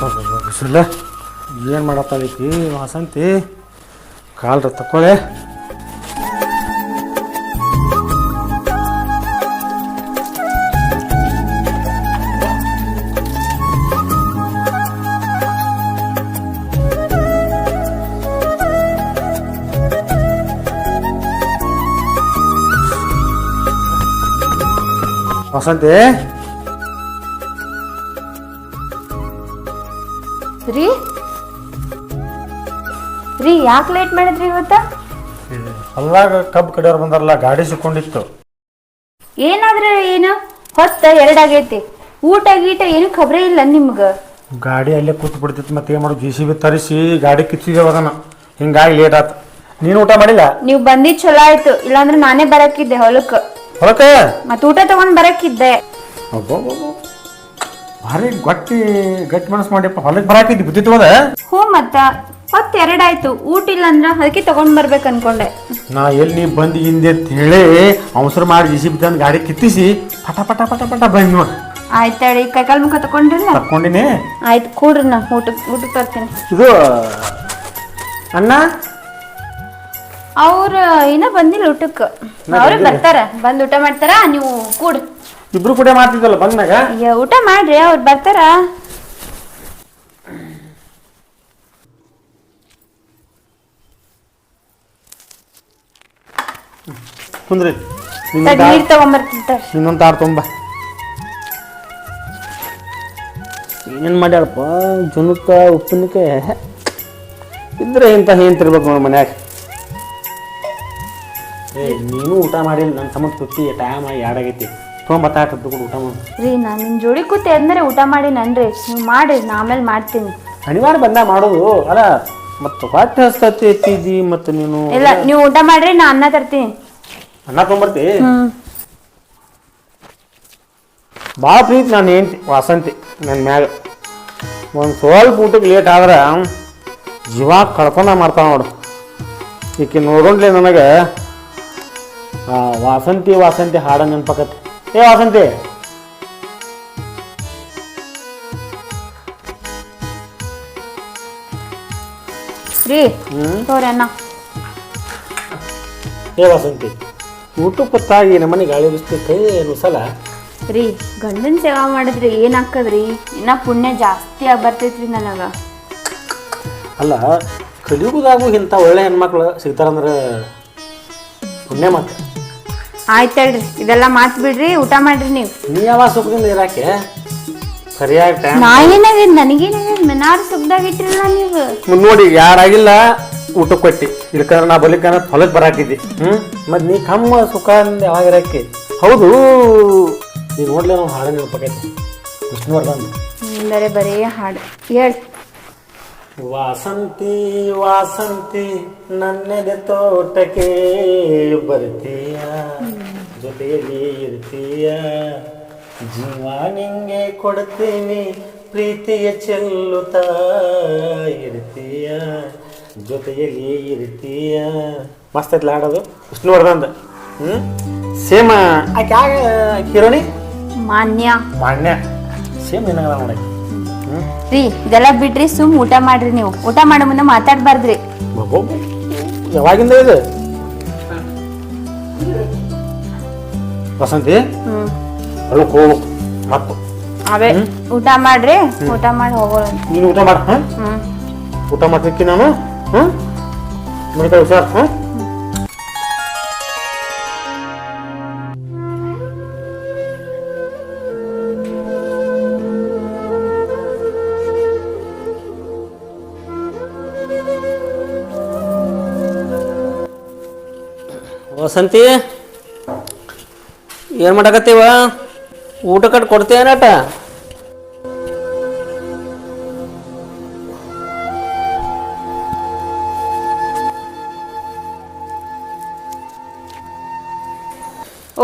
ಬಿಸಿಲ ಏನು ಮಾಡತ್ತಿ ವಾಸಂತಿ? ಕಾಲ್ರ ತಕೊಳ್ಳೆ ವಸಂತಿ? ರೀ? ರೀ ಯಾಕೆ ಲೇಟ್ ಮಾಡಿದ್ರಿ ಇವತ್ತ? ಅಲ್ಲಾಗ ಕಬ್ಬು ಕಡಿಯೋರು ಬಂದಾರಲ್ಲ ಗಾಡಿ ಸಿಕ್ಕೊಂಡಿತ್ತು. ಏನಾದ್ರೆ ಏನು? ಹೊತ್ತ ಎರಡಾಗೈತಿ. ಊಟ ಗೀಟ ಏನು ಖಬ್ರೇ ಇಲ್ಲ ನಿಮ್ಗ. ಗಾಡಿ ಅಲ್ಲೇ ಕೂತ್ ಬಿಡ್ತಿತ್ತು ಮತ್ತೆ ಏನು ಮಾಡೋದು? ಜಿ ಸಿ ಬಿ ತರಿಸಿ ಗಾಡಿ ಕಿಚ್ಚಿದೇವ ಅದನ್ನ. ಹಿಂಗಾಗಿ ಲೇಟ್ ಆತು. ನೀನು ಊಟ ಮಾಡಿಲ್ಲ? ನೀವ್ ಬಂದಿದ್ ಚಲೋ ಆಯ್ತು. ಇಲ್ಲಾಂದ್ರೆ ನಾನೇ ಬರಕಿದ್ದೆ ಹೊಲಕ್. ಹೊಲಕ್ಕೆ? ಮತ್ತೆ ಊಟ ತಗೊಂಡ್ ಬರಕಿದ್ದೆ ಅಬ್ಬಬ್ಬಬ್ಬ. ಭಾರಿ ಗಟ್ಟಿ ಗಟ್ಟಿ ಮನಸ್ಸು ಮಾಡಿಪ್ಪ ಹೊಲಕ್ ಬರಾಕಿದ್ದಿ ಬುದ್ಧಿ ತಗೋದ? ಹ್ಞೂ ಮತ್ತ ಹೊತ್ತ ಎರಡಾಯ್ತು ಊಟ ಇಲ್ಲ ಅಂದ್ರ ಅದಕ್ಕೆ ತಗೊಂಡ್ ಬರ್ಬೇಕ ಅನ್ಕೊಂಡೆ. ನಾ ಎಲ್ಲಿ ನೀ ಬಂದು ಹಿಂದೆ ಅಂತ ಹೇಳಿ ಅವಸರ ಮಾಡಿ ಜಿ ಸಿ ಬಿ ತಂದು ಗಾಡಿ ಕಿತ್ತಿಸಿ ಪಟ ಪಟ ಪಟ ಪಟ ಬಂದ್ ನೋಡಿ. ಹೇಳಿ ಕೈಕಾಲ್ ಮುಖ ತಕೊಂಡ್ರಲ್ಲ ತಕ್ಕೊಂಡಿನಿ. ಆಯ್ತು ಕೂಡ್ರಿ ನಾ ಊಟ ಊಟಕ್ಕೆ ತರ್ತೀನಿ. ಇದು ಅಣ್ಣ? ಅವ್ರ ಇನ್ನ ಬಂದಿಲ್ಲ ಊಟಕ್ಕೆ ಅವ್ರಿಗೆ ಬರ್ತಾರ ಬಂದ್ ಊಟ ಮಾಡ್ತಾರ ನೀವು ಕೂಡ್ ಇಬ್ರು ಕೂಡ ಮಾಡ್ತಿದ್ದಲ್ಲ ಬಂದಾಗ ಅಯ್ಯ ಊಟ ಮಾಡ್ರಿ ಅವ್ರು ಬರ್ತಾರ. ಕುಂದ್ರಿ. ತಡ್ ನೀರ್ ತಗೊಂಬರ್ತಿರ್ತಾರ ಇನ್ನೊಂದು ತಾರು ತುಂಬ ಏನೇನು ಮಾಡ್ಯಾಳಪ್ಪ? ಜುನುಕ ಉಪ್ಪಿನಕ್ಕೆ ಇದ್ರೆ ಇಂಥ ಏನ್ತಿರ್ಬೇಕು ನೋಡಿ ಮನ್ಯಾಗ. ಏ ನೀನು ಊಟ ಮಾಡಿಲ್ಲ ನನ್ನ ಸಂಬಂಧ ಕುತ್ತಿ ಟೈಮ್ ಎರಡಾಗೈತಿ ತೊಗೊಂಬತ್ತಾಟ ಕೂಡ ಊಟ ಮಾಡು ರೀ ನಾನು ನಿಮ್ ಜೋಡಿ ಕೂತಿ ಅಂದ್ರೆ ಊಟ ಮಾಡಿ ನನ್ರಿ. ನೀವು ಮಾಡಿ ನಾ ಆಮೇಲೆ ಮಾಡ್ತೀನಿ. ಅನಿವಾರ್ಯ ಬಂದ ಮಾಡೋದು. ಅಲ್ಲ ಮತ್ತು ಹೊಟ್ಟೆ ಹಸ್ತತಿ ಎತ್ತಿದ್ದಿ ಮತ್ತು ನೀನು ಇಲ್ಲ ನೀವು ಊಟ ಮಾಡ್ರಿ ನಾ ಅನ್ನ ತರ್ತೀನಿ. ಅನ್ನ ತೊಗೊಂಬರ್ತಿ? ಭಾಳ ಪ್ರೀತಿ ನಾನು ಹೆಂಡ್ತಿ ವಾಸಂತಿ ನನ್ನ ಮ್ಯಾಗ. ಒಂದು ಸ್ವಲ್ಪ ಊಟಕ್ಕೆ ಲೇಟ್ ಆದ್ರೆ ಜೀವ ಕಳ್ಕೊಂಡ ಮಾಡ್ತಾವ ನೋಡು. ಈಕೆ ನೋಡೋಣ್ಲೆ ನನಗೆ ಆ ವಾಸಂತಿ ವಾಸಂತಿ ಹಾಡ ನೆನ್ಪಕತ್ತೆ. ಏ ವಾಸಂತಿ. ರೀ ತೋರಿ ಅನ್ನ ಏ ವಾಸಂತಿ ಊಟಕ್ಕೆ ಹೊತ್ತಾಗಿ ನಮ್ಮನೆ ಗಾಳಿ ಬಿಸ್ತಿ ಏನು ಸಲ? ರೀ ಗಂಡನ ಸೇವಾ ಮಾಡಿದ್ರೆ ಏನ್ ಹಾಕದ್ರಿ ಇನ್ನ ಪುಣ್ಯ ಜಾಸ್ತಿ ಆಗಿ ಬರ್ತೈತ್ರಿ ನನಗ. ಅಲ್ಲ ಕಲಿಯುಗದಾಗೂ ಇಂಥ ಒಳ್ಳೆ ಹೆಣ್ಮಕ್ಳು ಸಿಗ್ತಾರಂದ್ರೆ ಪುಣ್ಯ ಮಾತು ಆಯ್ತಳ್ರಿ ಇದೆಲ್ಲ ಮಾತು ಬಿಡ್ರಿ ಊಟ ಮಾಡ್ರಿ ನೀವು. ನೀ ಯಾವಾಗ ಸುಖದಿಂದ ಇರಾಕೆ? ಸರಿಯಾಗಿ ಟೈಮ್ ನಾ ಏನಾಗೈತ್ ನನಗೇನಾಗೈತ್ ಮನಾರ್ ಸುಗ್ದಾಗ ಇಟ್ಟಿರಲ್ಲ ನೀವು. ಮುಂದ್ ನೋಡಿ ಯಾರಾಗಿಲ್ಲ ಊಟ ಕೊಟ್ಟಿ. ಇಳ್ಕಂದ್ರೆ ನಾ ಬಲಿಕನ ಹೊಲಕ್ಕೆ ಬರಾಕಿದ್ದಿ. ಹ್ಞೂ ಮತ್ತು ನೀ ಕಮ್ಮ ಯಾವಾಗ ಯಾವಾಗಿರಕ್ಕೆ ಹೌದು. ನೀ ನೋಡ್ಲಿ ನಾವು ಹಾಡು ನೆನಪಾಕೈತಿ ವಿಷ್ಣುವರ್ಧನ್ ಅಂದರೆ ಬರೀ ಹಾಡು. ಹೇಳ್. ವಾಸಂತಿ ವಾಸಂತಿ ನನ್ನೆದೆ ತೋಟಕ್ಕೆ ಬರ್ತೀಯ? ಜೊತೆಯಲ್ಲಿ ಇರ್ತೀಯ? ಜೀವ ನಿಂಗೆ ಕೊಡ್ತೀನಿ ಪ್ರೀತಿಯ ಚೆಲ್ಲುತ್ತಾ ಇರ್ತೀಯ? ಜೊತೆಯಲ್ಲಿ ಇರ್ತೀಯ? ಮಸ್ತ್ ಐತ್ಲ ಹಾಡೋದು. ವಿಷ್ಣುವರ್ಧನ್ ಹ್ಮ್? ಸೇಮ್. ಆಕೆ ಯಾಗ ಹೀರೋಣಿ? ಮಾನ್ಯ. ಮಾನ್ಯ. ಸೇಮ್ ಏನಾಗಲ್ಲ ನೋಡಕ್ಕೆ ರೀ ಇದೆಲ್ಲ ಬಿಡ್ರಿ ಸುಮ್ ಊಟ ಮಾಡ್ರಿ ನೀವು. ಊಟ ಮಾಡೋ ಮುಂದೆ ಮಾತಾಡ್ಬಾರ್ದ್ರಿ. ಯಾವಾಗಿಂದ ಇದು? ವಸಂತಿ ಹ್ಮ್. ಹೊಲಕ್ಕೆ ಹೋಗು ಮತ್ತು ಅವೇ ಊಟ ಮಾಡ್ರಿ? ಊಟ ಮಾಡಿ ಹೋಗೋಣ. ನೀನು ಊಟ ಮಾಡ ಹಾಂ ಹ್ಮ್. ಊಟ ಮಾಡ್ತಿಕ್ಕಿ ನಾನು ಹ್ಞೂ ಮಣಿಕ ಹುಷಾರ್ ಹಾಂ ವಸಂತಿ? ಏನು ಮಾಡಕತ್ತೀವ? ಊಟ ಕಟ್ ಕೊಡ್ತೇನಟ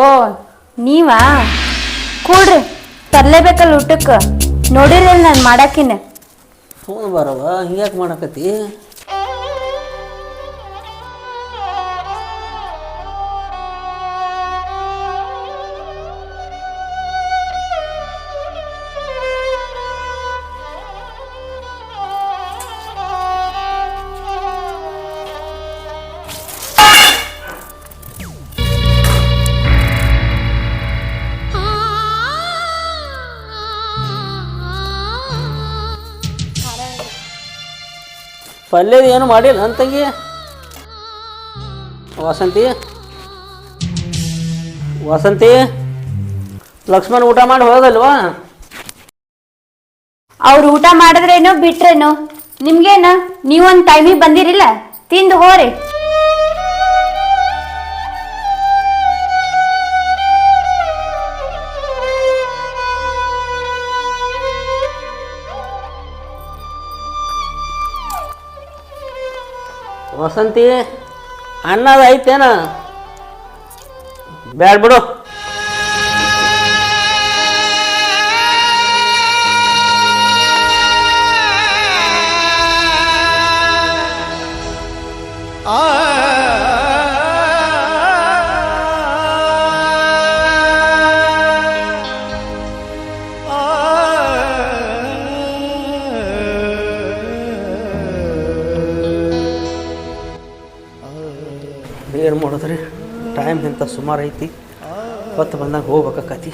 ಓ ನೀವಾ? ಕೂಡ್ರಿ ತರ್ಲೇಬೇಕಲ್ಲ ಊಟಕ್ಕೆ. ನೋಡಿರಲ್ಲ ನಾನು ಮಾಡಾಕಿನ. ಫೋನ್ ಬರವ ಹಿಂಗ್ಯಾಕೆ ಮಾಡಕತ್ತಿ? ಪಲ್ಯದ ಏನು ಮಾಡಿಲ್ಲ ಅಂತಂಗಿ ವಸಂತಿ? ವಸಂತಿ? ಲಕ್ಷ್ಮಣ್ ಊಟ ಮಾಡಿ ಹೋಗಲ್ವಾ? ಅವ್ರು ಊಟ ಮಾಡಿದ್ರೇನು, ಬಿಟ್ರೇನು? ನಿಮ್ಗೇನ? ನೀವೊಂದು ಟೈಮಿಗೆ ಬಂದಿರಿಲ್ಲ? ತಿಂದು ಹೋರಿ. ವಸಂತಿ ಅನ್ನದ ಐತೇನ? ಬಿಡು. ಏನು ಮಾಡೋದ್ರಿ? ಟೈಮ್ ಇಂಥ ಸುಮಾರು ಐತಿ. ಹೊತ್ತು ಬಂದಾಗ ಹೋಗ್ಬೇಕಾಕತಿ.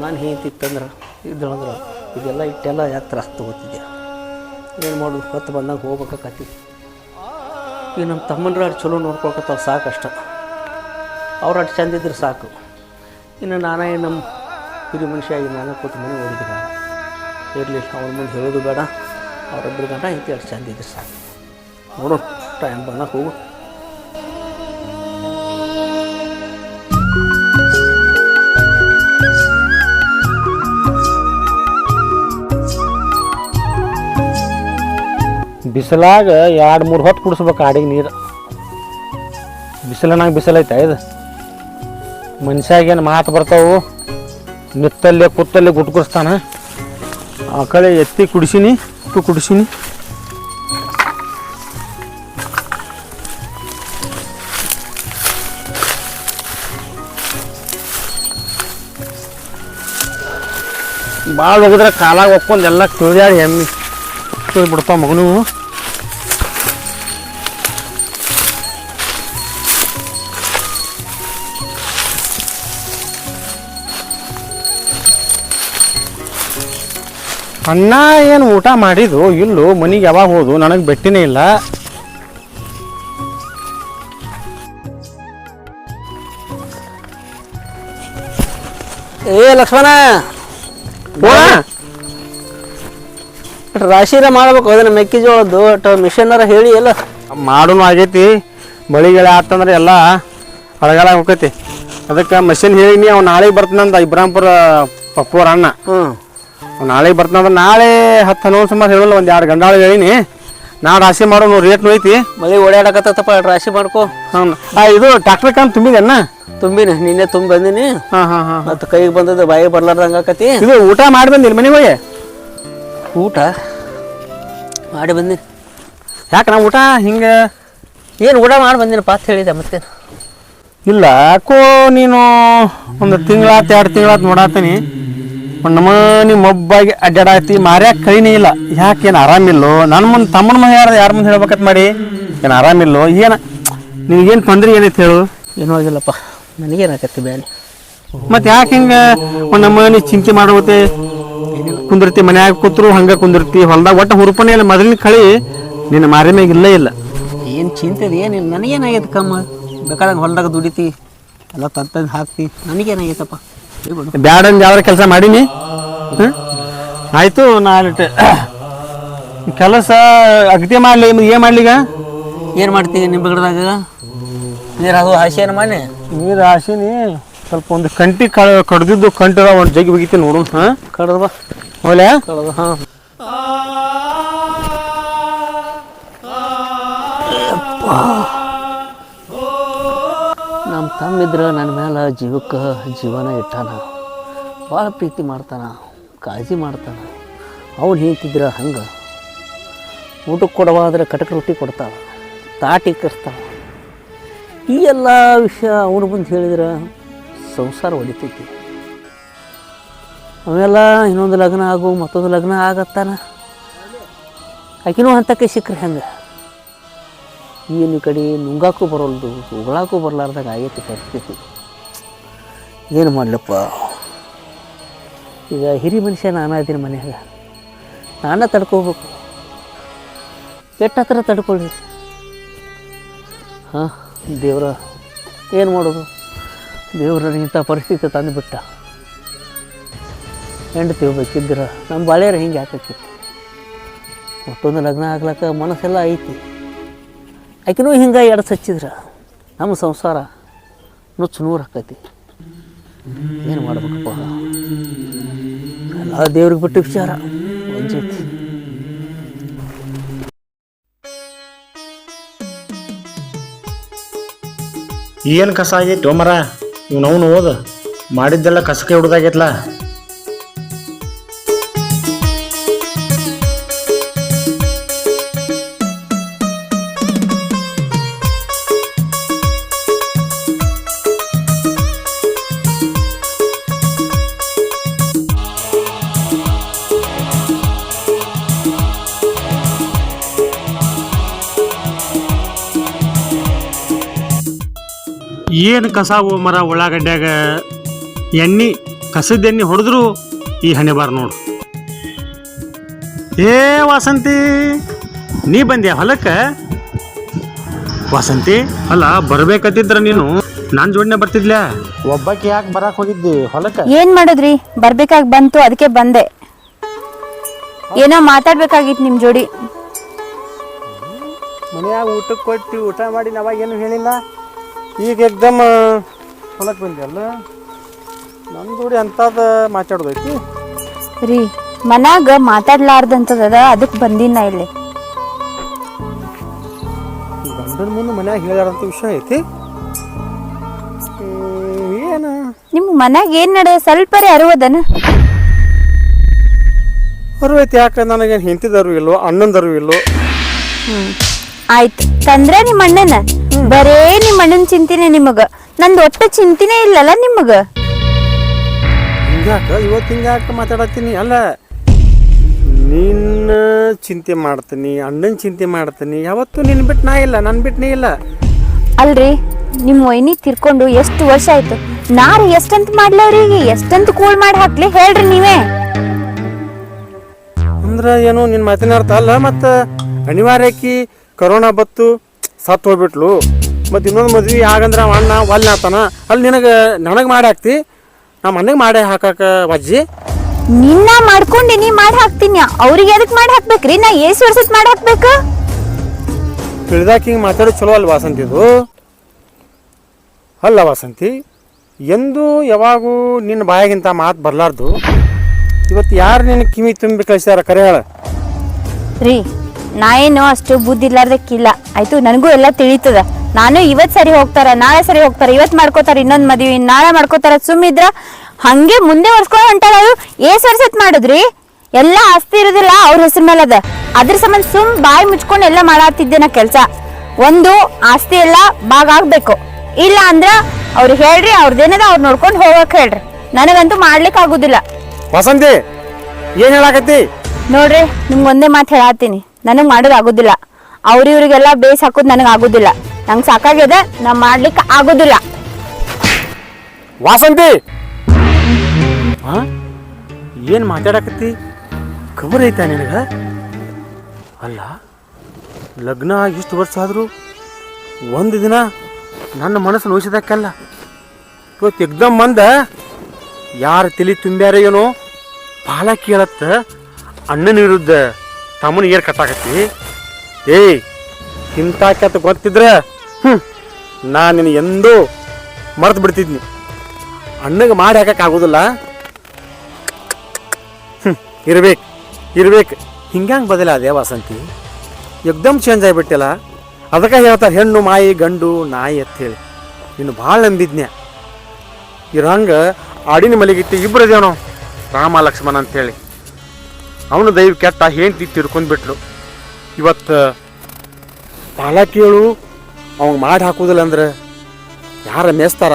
ನಾನು ಹೇಂತಿತ್ತಂದ್ರೆ ಇದ್ರಂದ್ರೆ ಇದೆಲ್ಲ ಇಟ್ಟೆಲ್ಲ ಯಾತ್ರ ತಗೋತಿದ್ದೆ ಏನು ಮಾಡೋದು? ಹೊತ್ತು ಬಂದಾಗ ಹೋಗ್ಬೇಕಾಕತಿ. ಈಗ ನಮ್ಮ ತಮ್ಮನ್ರ ಚಲೋ ನೋಡ್ಕೊಳಕತ್ತಾವ ಸಾಕಷ್ಟ. ಅವ್ರು ಅಷ್ಟು ಚಂದ ಇದ್ರೆ ಸಾಕು. ಇನ್ನು ನಾನೇ ನಮ್ಮ ಹಿರಿಯ ಮನುಷ್ಯ ಆಗಿ ನಾನೇ ಕೂತು ಮನೆ ಓದಿದ್ರೆ ಇರಲಿ, ಅವ್ರ ಮುಂದೆ ಹೇಳೋದು ಬೇಡ. ಅವರೊಬ್ಬರು ಗಂಟ ಐತಿ ಎರಡು ಚಂದ ಇದ್ರೆ ಸಾಕು. ನೋಡು ಟೈಮ್ ಬಂದಾಗ ಹೋಗು. ಬಿಸಿಲಾಗ ಎರಡು ಮೂರು ಹೊತ್ತು ಕುಡಿಸ್ಬೇಕು ಆಡಿಗೆ ನೀರು. ಬಿಸಿಲನಾಗ ಬಿಸಿಲೈತೆ ಇದು? ಮನುಷ್ಯಾಗೇನು ಮಾತು ಬರ್ತಾವು? ನಿತ್ತಲ್ಲೇ ಕೂತಲ್ಲೇ ಗುಟ್ಗುಡಿಸ್ತಾನ. ಆ ಕಡೆ ಎತ್ತಿ ಕುಡಿಸಿನಿ, ಉಪ್ಪು ಕುಡಿಸಿನಿ. ಭಾಳ ಹೋಗಿದ್ರೆ ಕಾಲಾಗ ಒಪ್ಕೊಂಡು ಎಲ್ಲ ತುಳಿದಾಡಿ ಎಮ್ಮಿ ಬಿಡ್ತಾವ ಮಗನು. ಅಣ್ಣ ಏನು ಊಟ ಮಾಡಿದ್ದು? ಇಲ್ಲೋ ಮನಿಗೆ ಯಾವಾಗ ಹೋದು? ನನಗೆ ಬೆಟ್ಟಿನೇ ಇಲ್ಲ. ಏ ಲಕ್ಷ್ಮಣ. ರಾಶಿರ ಮಾಡ್ಬೇಕು. ಅದನ್ನ ಮೆಕ್ಕೆಜೋಳದ್ದು ಒಟ್ಟು ಮಿಷನರ ಹೇಳಿ ಎಲ್ಲ. ಮಾಡೋನು ಆಗೈತಿ. ಮಳಿಗೆಳೆ ಆತಂದ್ರೆ ಎಲ್ಲ ಹಳಗಾಲ ಹೋಗೈತಿ ಅದಕ್ಕೆ ಮಷಿನ್ ಹೇಳಿನಿ ಅವ್ನು ನಾಳೆಗೆ ಬರ್ತಾನಂದ ಇಬ್ರಾಂಪುರ ಪಪ್ಪೋರ ಅಣ್ಣ. ಹ್ಞೂ ನಾಳೆಗೆ ಬರ್ತಾನಂದ್ರೆ ನಾಳೆ ಹತ್ತು ಹನ್ನೊಂದು ಸುಮಾರು ಹೇಳಲ್ಲ ಒಂದು ಎರಡು ಗಂಡಾಳು ಹೇಳಿನಿ. ನಾ ರಾಶಿ ಮಾಡೋ ರೇಟ್ ನೋಯ್ತಿ. ಮಳೆ ಓಡಾಡಕತ್ತಪ್ಪ ರಾಶಿ ಮಾಡ್ಕೊ. ಹಾಂ ಇದು ಟ್ಯಾಕ್ಟ್ರ್ ಕಾಮ್ ತುಂಬಿದನ್ನ ತುಂಬಿನಿ ನಿನ್ನೆ ತುಂಬ ಬಂದಿನಿ. ಹಾಂ ಹಾಂ ಹಾಂ. ಮತ್ತು ಕೈಗೆ ಬಂದದ್ದು ಬಾಯಿ ಬರ್ಲಾರ್ದಂಗೆ ಆಕತಿ ಇದು ಊಟ ಮಾಡಿ ಬಂದಿಲ್ಲ ಮನೆಗೆ ಹೋಗಿ ಊಟ? ಮಾಡಿ ಬಂದಿನಿ. ಯಾಕೆ ನಾ ಊಟ ಹಿಂಗೆ? ಏನು ಊಟ ಮಾಡಿ ಬಂದಿನಪ್ಪ ಅಂತ ಹೇಳಿದೆ ಮತ್ತೆ. ಇಲ್ಲ ಯಾಕೋ ನೀನು ಒಂದು ತಿಂಗಳಾತ ಎರಡು ತಿಂಗಳಾತ ನೋಡಾತೀನಿ. ನಮನಿ ಮೊಬ್ಬಾಗಿ ಅಡ್ಡಾಡಾತಿ ಮಾರ್ಯಾಕ ಕೈನೇ ಇಲ್ಲ. ಯಾಕೆ ಏನು ಆರಾಮಿಲ್ಲೋ? ನನ್ನ ಮುಂದೆ ತಮ್ಮನ ಮನೆ ಯಾರು ಯಾರ ಮುಂದೆ ಹೇಳ್ಬೇಕತ್ ಮಾಡಿ. ಏನು ಆರಾಮಿಲ್ಲೋ? ಏನ ನಿನಗೇನು ತೊಂದ್ರೆ ಏನೈತೆ ಹೇಳು? ಏನೂ ಆಗಿಲ್ಲಪ್ಪ. ನನಗೇನಾಕತ್ತಿ ಬ್ಯಾನಿ? ಮತ್ತೆ ಯಾಕೆ ಹಿಂಗೆ ಒಂದು ನಮನಿ ಚಿಂತೆ ಮಾಡೋತೆ ಕುಂದಿರ್ತಿ ಮನ್ಯಾಗ ಕೂತ್ರು ಹಂಗೆ ಕುಂದಿರ್ತಿ. ಹೊಲ್ದಾಗ ಒಟ್ಟು ಹುರುಪನೇ ಇಲ್ಲ. ಮೊದಲಿನ ಕಳಿ ನಿನ್ನ ಮಾರಿ ಮ್ಯಾಗ ಇಲ್ಲೇ ಇಲ್ಲ. ಏನು ಚಿಂತೆ ಏನಿಲ್ಲ ನನಗೇನಾಗೈತೆ ಕಮ್ಮ? ಬೇಕಾದಾಗ ಹೊಲ್ದಾಗ ದುಡಿತಿ ಎಲ್ಲ ತಂತ ಹಾಕ್ತಿ. ನನಗೇನಾಗೈತಪ್ಪ? ಬ್ಯಾಡಂದು ಯಾವ್ದಾರ ಕೆಲಸ ಮಾಡೀನಿ? ಆಯ್ತು ನಾ ಕೆಲಸ ಅಗತಿ ಮಾಡಲಿ ಏನು ಮಾಡ್ಲಿ ಈಗ? ಏನು ಮಾಡ್ತೀವಿ ನಿಮ್ಮ ಗಿಡದಾಗ ನೀರು ಅದು ಹಾಸಿ ಏನು ಮಾಡಿ ನೀರು ಹಾಸಿನಿ ಸ್ವಲ್ಪ ಒಂದು ಕಂಟಿ ಕಡ್ದಿದ್ದು ಕಂಟಿರ ಒಂದು ಜಗ್ಗಿ ಬಿಗಿತಿ ನೋಡು ಹಾಂ? ಕಡ್ದವ ಬಾ. ಹೋಲೆ ಕಡ್ದು ಹಾಂ. ನಮ್ಮ ತಮ್ಮಿದ್ರ ನನ್ನ ಮೇಲೆ ಜೀವಕ್ಕೆ ಜೀವನ ಇಟ್ಟಾನ. ಭಾಳ ಪ್ರೀತಿ ಮಾಡ್ತಾನ, ಕಾಳಜಿ ಮಾಡ್ತಾನ. ಅವ್ನು ಹೀಗಿದ್ರೆ ಹಂಗೆ. ಊಟಕ್ಕೆ ಕೊಡವಾದ್ರೆ ಕಟಕ ರೊಟ್ಟಿ ಕೊಡ್ತಾವ ತಾಟಿ ಕರ್ತಾವ ಈ ಎಲ್ಲ ವಿಷಯ ಅವನು ಬಂದು ಹೇಳಿದ್ರೆ ಸಂಸಾರ ಹೊಡಿತೈತಿ ಅವೆಲ್ಲ ಇನ್ನೊಂದು ಲಗ್ನ ಆಗು ಮತ್ತೊಂದು ಲಗ್ನ ಆಗತ್ತಾನ? ಆಕಿನೂ ಹಂತಕ್ಕೆ ಸಿಕ್ಕರೆ ಹೆಂಗೆ? ಏನು ಈ ಕಡೆ ನುಂಗಾಕೂ ಬರೋಲ್ದು ಉಗಳಾಕೂ ಬರಲಾರ್ದಾಗ ಆಗೈತಿ ಪರಿಸ್ಥಿತಿ. ಏನು ಮಾಡಲಪ್ಪ? ಈಗ ಹಿರಿ ಮನುಷ್ಯ ನಾನು ಅದೀನಿ ಮನೆಯಾಗ. ನಾನೇ ತಡ್ಕೋಬೇಕು. ಕೆಟ್ಟ ಹತ್ರ ತಡ್ಕೊಳ್ಳಿ ಹಾಂ ದೇವ್ರ ಏನು ಮಾಡೋದು? ದೇವ್ರ ಇಂಥ ಪರಿಸ್ಥಿತಿ ತಂದುಬಿಟ್ಟ. ಹೆಂಡತಿ ಹೋಗ್ಬೇಕಿದ್ರೆ ನಮ್ಮ ಬಾಳೆಯರು ಹಿಂಗೆ ಯಾಕಕ್ಕಿತ್ತು ಮತ್ತೊಂದು ಲಗ್ನ ಆಗ್ಲಕ್ಕ ಮನಸ್ಸೆಲ್ಲ ಐತಿ. ಆಕಿನೂ ಹಿಂಗೆ ಎರಡು ಸಚ್ಚಿದ್ರ ನಮ್ಮ ಸಂಸಾರ ನುಚ್ಚು ನೂರು ಆಕೈತಿ. ಏನು ಮಾಡ್ಬೇಕಪ್ಪ? ಎಲ್ಲ ದೇವ್ರಿಗೆ ಬಿಟ್ಟು ವಿಚಾರ. ಒಂಜೈತಿ ಏನು ಕಸ ಆಗೈತಿ ಮರ ಇವ್ನು ಅವನು ಓದು. ಮಾಡಿದ್ದೆಲ್ಲ ಕಸಕ್ಕೆ ಹಿಡ್ದಾಗೈತ್ಲ? ಏನು ಕಸ ಮರ ಉಳ್ಳಾಗಡ್ಡ್ಯಾಗ ಎಣ್ಣೆ ಕಸದ ಎಣ್ಣೆ ಹೊಡೆದ್ರು ಈ ಹಣೆ ಬಾರ ನೋಡು. ಏ ವಾಸಂತಿ ನೀ ಬಂದ್ಯಾ ಹೊಲಕ್ಕೆ? ವಾಸಂತಿ ಅಲ್ಲ ಬರ್ಬೇಕತ್ತಿದ್ರ ನೀನು? ನಾನ್ ಜೋಡಣೆ ಬರ್ತಿದ್ಲ? ಒಬ್ಬಕ್ಕೆ ಯಾಕೆ ಬರಕ್ ಹೋಗಿದ್ದಿ ಹೊಲಕ್ಕೆ? ಏನ್ ಮಾಡಿದ್ರಿ? ಬರ್ಬೇಕಾಗಿ ಬಂತು ಅದಕ್ಕೆ ಬಂದೆ. ಏನೋ ಮಾತಾಡ್ಬೇಕಾಗಿತ್ತು ನಿಮ್ ಜೋಡಿ. ಮನೆಯಾಗ ಊಟಕ್ಕೆ ಕೊಟ್ಟು ಊಟ ಮಾಡಿ ನಾವಾಗ ಏನು ಹೇಳಿಲ್ಲ? ಈಗ ಎಕ್ದಮ್ ಹೊಲಕ್ಕೆ ಬಂದ್ಯಲ್ಲ? ನನ್ನ ಜೋಡಿ ಅಂಥದ್ದು ಮಾತಾಡೋದೈತಿ ರೀ ಮನ್ಯಾಗ ಮಾತಾಡ್ಲಾರ್ದಂತದ ಅದಕ್ಕೆ ಬಂದಿನ ಇಲ್ಲಿ. ಗಂಡನ ಮುಂದೆ ಮನ್ಯಾಗ ಹೇಳಾರಂತ ವಿಷಯ ಐತಿ? ಏನು? ನಿಮ್ಮ ಮನ್ಯಾಗ ಏನು ನಡೆ ಸ್ವಲ್ಪರೇ ಅರುವದನ? ಅರುವೈತಿ ಯಾಕೆ ನನಗೇನು ಹೆಂಡತಿದರು ಇಲ್ಲೋ ಅಣ್ಣಂದರು ಇಲ್ಲೋ? ಹ್ಞೂ ಆಯ್ತು. ತಂದ್ರೆ ನಿಮ್ಮ ಅಣ್ಣನ? ಬರೇ ನಿಮ್ಮ ಅಣ್ಣನ ಚಿಂತಿನೇ ನಿಮಗ. ನಂದು ಒಟ್ಟ ಚಿಂತಿನೇ ಇಲ್ಲಲ್ಲ ನಿಮಗ? ಹಿಂಗ್ಯಾಕ ಇವತ್ತು ಹಿಂಗಾಕ ಮಾತಾಡತ್ತೀನಿ. ಅಲ್ಲ ನಿನ್ನ ಚಿಂತೆ ಮಾಡ್ತೀನಿ ಅಣ್ಣನ ಚಿಂತೆ ಮಾಡ್ತೀನಿ. ಯಾವತ್ತು ನಿನ್ ಬಿಟ್ಟು ನಾ ಇಲ್ಲ ನನ್ನ ಬಿಟ್ಟು ನೀ ಇಲ್ಲ. ಅಲ್ರಿ ನಿಮ್ ವೈನಿ ತಿರ್ಕೊಂಡು ಎಷ್ಟು ವರ್ಷ ಆಯ್ತು? ನಾರು ಎಷ್ಟಂತ ಮಾಡ್ಲವ್ರಿಗೆ ಎಷ್ಟಂತ ಕೂಳ್ ಮಾಡಿ ಹಾಕ್ಲಿ? ಹೇಳ್ರಿ ನೀವೇ. ಅಂದ್ರ ಏನು ನಿನ್ ಮಾತಿನ ಅರ್ಥ ಅಲ್ಲ ಮತ್ತ ಅನಿವಾರ್ಯಕ್ಕಿ ಕರೋನಾ ಬತ್ತು ಸತ್ತು ಹೋಗ್ಬಿಟ್ಲು. ಮತ್ತು ಇನ್ನೊಂದು ಮದ್ವೆ ಆಗಂದ್ರೆ ಅವ ಅಣ್ಣ ಒಲ್ಲೆ ಆತನ. ಅಲ್ಲಿ ನಿನಗೆ ನನಗೆ ಮಾಡಿ ಹಾಕ್ತಿ. ನಮ್ಮ ಅಣ್ಣಗೆ ಮಾಡಿ ಹಾಕಾಕ ವಜ್ಜಿ ನಿನ್ನ ಮಾಡ್ಕೊಂಡು ನೀ ಮಾಡಿ ಹಾಕ್ತೀನಿ. ಅವ್ರಿಗೆ ಎದಕ್ ಮಾಡಿ ಹಾಕ್ಬೇಕ್ರಿ? ನಾ ಏಸ್ ವರ್ಷಸ್ ಮಾಡಿ ಹಾಕ್ಬೇಕು? ತಿಳಿದಾಕಿ ಹಿಂಗೆ ಮಾತಾಡೋದು ಚಲೋ ಅಲ್ಲ ವಾಸಂತಿದು ಅಲ್ಲ ವಾಸಂತಿ ಎಂದು ಯಾವಾಗೂ ನಿನ್ನ ಬಾಯಾಗಿಂತ ಮಾತು ಬರಲಾರ್ದು. ಇವತ್ತು ಯಾರು ನಿನ್ನ ಕಿವಿ ತುಂಬಿ ಕಳಿಸ್ಯಾರ? ಕರೆ ಹೇಳ. ರೀ ನಾ ಏನು ಅಷ್ಟು ಬುದ್ಧಿ ಇಲ್ಲಾರ್ದಕ್ಕಿಲ್ಲ. ಆಯ್ತು ನನಗೂ ಎಲ್ಲ ತಿಳಿತದ. ನಾನು ಇವತ್ ಸರಿ ಹೋಗ್ತಾರ ನಾಳೆ ಸರಿ ಹೋಗ್ತಾರ ಇವತ್ ಮಾಡ್ಕೋತಾರ ಇನ್ನೊಂದ್ ಮದ್ವಿ ನಾಳೆ ಮಾಡ್ಕೋತಾರ. ಸುಮ್ಮಿದ್ರ ಹಂಗೆ ಮುಂದೆ ವರ್ಸ್ಕೊಂಡ್ ಹೊಂಟಾರ ಅವ್ರು ಏಸ್ ವರ್ಷತ್ ಮಾಡುದ್ರಿ? ಎಲ್ಲ ಆಸ್ತಿ ಇರೋದಿಲ್ಲ ಅವ್ರ ಹೆಸರು ಮೇಲೆ ಅದ ಅದ್ರ ಸಂಬಂಧ ಸುಮ್ ಬಾಯಿ ಮುಚ್ಕೊಂಡು ಎಲ್ಲ ಮಾಡಾತಿದ್ದೆ ನಾ ಕೆಲ್ಸ. ಒಂದು ಆಸ್ತಿ ಎಲ್ಲ ಭಾಗ ಆಗ್ಬೇಕು. ಇಲ್ಲ ಅಂದ್ರ ಅವ್ರು ಹೇಳ್ರಿ ಅವ್ರದ್ದೇನದ ಅವ್ರು ನೋಡ್ಕೊಂಡು ಹೋಗಕ್ ಹೇಳ್ರಿ. ನನಗಂತೂ ಮಾಡ್ಲಿಕ್ಕೆ ಆಗುದಿಲ್ಲ. ವಸಂತಿ ಏನ್ ಹೇಳಾಕತ್ತಿ? ನೋಡ್ರಿ ನಿಮ್ಗೆ ಒಂದೇ ಮಾತು ಹೇಳತ್ತೀನಿ ನನಗೆ ಮಾಡೋದು ಆಗೋದಿಲ್ಲ. ಅವ್ರಿವ್ರಿಗೆಲ್ಲ ಬೇಸ್ ಹಾಕೋದು ನನಗೆ ಆಗೋದಿಲ್ಲ. ನಂಗೆ ಸಾಕಾಗ್ಯದ ನಾ ಮಾಡ್ಲಿಕ್ಕೆ ಆಗೋದಿಲ್ಲ. ವಾಸಂತಿ! ಏನು ಮಾತಾಡಕತ್ತಿ? ಖಬರ್ ಐತ ನಿನಗ? ಅಲ್ಲ, ಲಗ್ನ ಇಷ್ಟು ವರ್ಷ ಆದರೂ ಒಂದು ದಿನ ನನ್ನ ಮನಸ್ಸು ನೋಯಿಸಿದಕ್ಕಲ್ಲ ಇವತ್ತು ಎಕ್ದಮ್ ಮಂದ ಯಾರು ತಿಳಿ ತುಂಬ್ಯಾರ ಏನೋ ಪಾಲ ಕೇಳತ್ತ ಅಣ್ಣನ ವಿರುದ್ಧ. ತಮ್ಮನ ಏರ್ ಕಟ್ಟಾಕತ್ತಿ ಏಯ್ ಕೆತ್ತ ಗೊತ್ತಿದ್ರೆ ಹ್ಞೂ ನಾ ನಿನ್ನ ಎಂದೂ ಮರೆತು ಬಿಡ್ತಿದ್ನಿ. ಅಣ್ಣಗೆ ಮಾಡಿ ಹಾಕಕ್ಕೆ ಆಗೋದಿಲ್ಲ. ಹ್ಞೂ ಇರ್ಬೇಕು ಇರ್ಬೇಕು. ಹಿಂಗ್ಯಾಂಗೆ ಅದೇ ವಾಸಂತಿ? ಎಕ್ದಮ್ ಚೇಂಜ್ ಆಗಿಬಿಟ್ಟಿಲ್ಲ. ಅದಕ್ಕೆ ಹೇಳ್ತಾರೆ, ಹೆಣ್ಣು, ಮಾಯಿ, ಗಂಡು, ನಾಯಿ ಅಂತ ಹೇಳಿ. ನೀನು ಭಾಳ ನಂಬಿದ್ನ್ಯ? ಹಂಗೆ ಆಡಿನ ಮಲಿಗಿತ್ತು ಇಬ್ಬರು ನಾವು ರಾಮ ಲಕ್ಷ್ಮಣ ಅಂತೇಳಿ ಅವನು ದೈವ ಕೆಟ್ಟ ಹೆಂಡತಿ ತಿರ್ಕೊಂಡ್ಬಿಟ್ಲು ಇವತ್ತು ಪಾಲ ಕೇಳು ಮಾಡಿ ಹಾಕೋದಿಲ್ಲ ಅಂದ್ರೆ ಯಾರ ಮೇಸ್ತಾರ?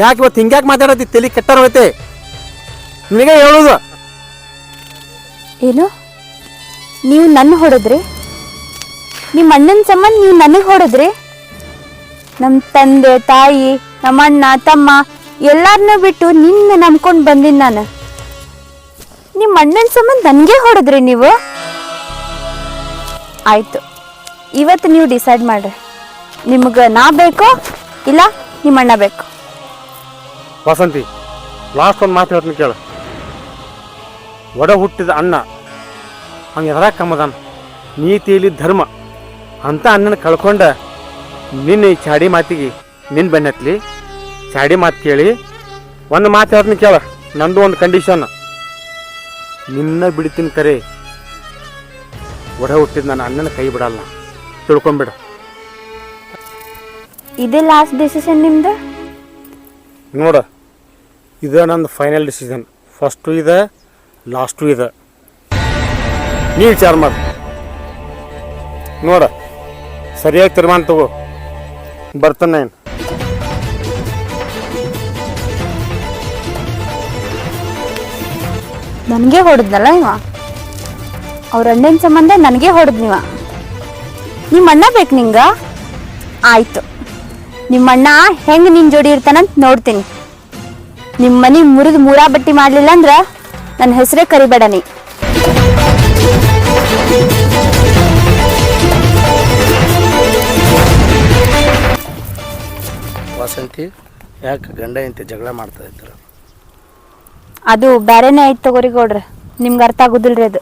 ಯಾಕೆ ಇವತ್ತು ಹಿಂಗ್ಯಾಕೆ ಮಾತಾಡತ್ತಿ? ತಲೆ ಕೆಟ್ಟಾರ ಹೋಯ್ತೆ ನಿನಗೆ ಹೇಳೋದು. ಏನು? ನೀವು ನನ್ನ ಹೊಡೆದ್ರಿ? ನಿಮ್ಮ ಅಣ್ಣನ ಸಂಬಂಧ ನೀವು ನನಗೆ ಹೊಡೆದ್ರಿ? ನಮ್ಮ ತಂದೆ, ತಾಯಿ ನಮ್ಮ ಅಣ್ಣ ತಮ್ಮ ಎಲ್ಲಾರನ್ನೂ ಬಿಟ್ಟು ನಿನ್ನ ನಂಬ್ಕೊಂಡು ಬಂದಿನಿ ನಾನು. ನಿಮ್ಮ ಅಣ್ಣನ ಸಂಬಂಧ ನನಗೆ ಹೊಡೆದ್ರಿ ನೀವು? ಆಯ್ತು. ಇವತ್ತು ನೀವು ಡಿಸೈಡ್ ಮಾಡ್ರಿ. ನಿಮಗೆ ನಾ ಬೇಕೋ, ಇಲ್ಲ ನಿಮ್ಮ ಅಣ್ಣ ಬೇಕು? ವಸಂತಿ ಲಾಸ್ಟ್ ಒಂದು ಮಾತು ಹೇಳ್ತೀನಿ ಕೇಳು. ಒಡ ಹುಟ್ಟಿದ ಅಣ್ಣ ಅವ್ನು ಎದರ ಕಮ್ಮದಾನ. ನೀತಿಯಲ್ಲಿ ಧರ್ಮ. ಅಂತ ಅಣ್ಣನ ಕಳ್ಕೊಂಡ ನಿನ್ನ ಈ ಚಾಡಿ ಮಾತಿಗೆ ನಿನ್ನ ಬೆನ್ನತ್ಲಿ. ಚಾಡಿ ಮಾತು ಕೇಳಿ, ಒಂದು ಮಾತು ಹೇಳ್ತೀನಿ ಕೇಳ, ನಂದು ಒಂದು ಕಂಡೀಷನ್ ನಿನ್ನ ಬಿಡ್ತೀನಿ ಕರೆ. ಒಡ ಹುಟ್ಟಿದ ನನ್ನ ಅಣ್ಣನ ಕೈ ಬಿಡಲ್ಲ. ತಿಳ್ಕೊಂಬಿಡು. ಇದೇ ಲಾಸ್ಟ್ ಡಿಸಿಷನ್ ನಿಮ್ದು? ನೋಡ ಇದು ನಂದು ಫೈನಲ್ ಡಿಸಿಷನ್ ಫಸ್ಟು ಇದೆ ಲಾಸ್ಟು ಇದೆ. ನೀ ವಿಚಾರ ಮಾಡು. ನೋಡ ಸರಿಯಾಗಿ ತೀರ್ಮಾನ ತಗೋ. ಬರ್ತಾನೆ ನನಗೆ ಹೊಡೆದ್ನಲ್ಲ ಇವ? ಅವ್ರ ಅಣ್ಣನ ಸಂಬಂಧ ನನಗೆ ಹೊಡೆದ್ ನೀವ ನಿಮ್ಮ ಅಣ್ಣ ಬೇಕು ನಿಂಗ? ಆಯ್ತು. ನಿಮ್ಮ ಅಣ್ಣ ಹೆಂಗ್ ನಿನ್ ಜೋಡಿ ಇರ್ತಾನಂತ ನೋಡ್ತೀನಿ. ನಿಮ್ಮ ಮನೆ ಮುರಿದು ಮೂರಾ ಬಟ್ಟಿ ಮಾಡ್ಲಿಲ್ಲ ಅಂದ್ರ ನನ್ನ ಹೆಸರೇ ಕರಿಬೇಡ ನೀ. ವಸಂತಿ, ಯಾಕೆ ಗಂಡ ಇಂತ ಜಗಳ ಮಾಡ್ತಾ ಇದ್ರು? ಅದು ಬೇರೆನೇ ಆಯ್ತು ತಗೋರಿ ಗೌಡ್ರೆ. ನಿಮ್ಗೆ ಅರ್ಥ ಆಗುದಿಲ್ರಿ ಅದು.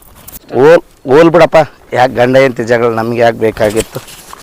ಓಲ್ ಓಲ್ ಬಿಡಪ್ಪ. ಯಾಕೆ ಗಂಡ ಏನು ಜಗಳ ನಮ್ಗೆ ಯಾಕೆ ಬೇಕಾಗಿತ್ತು?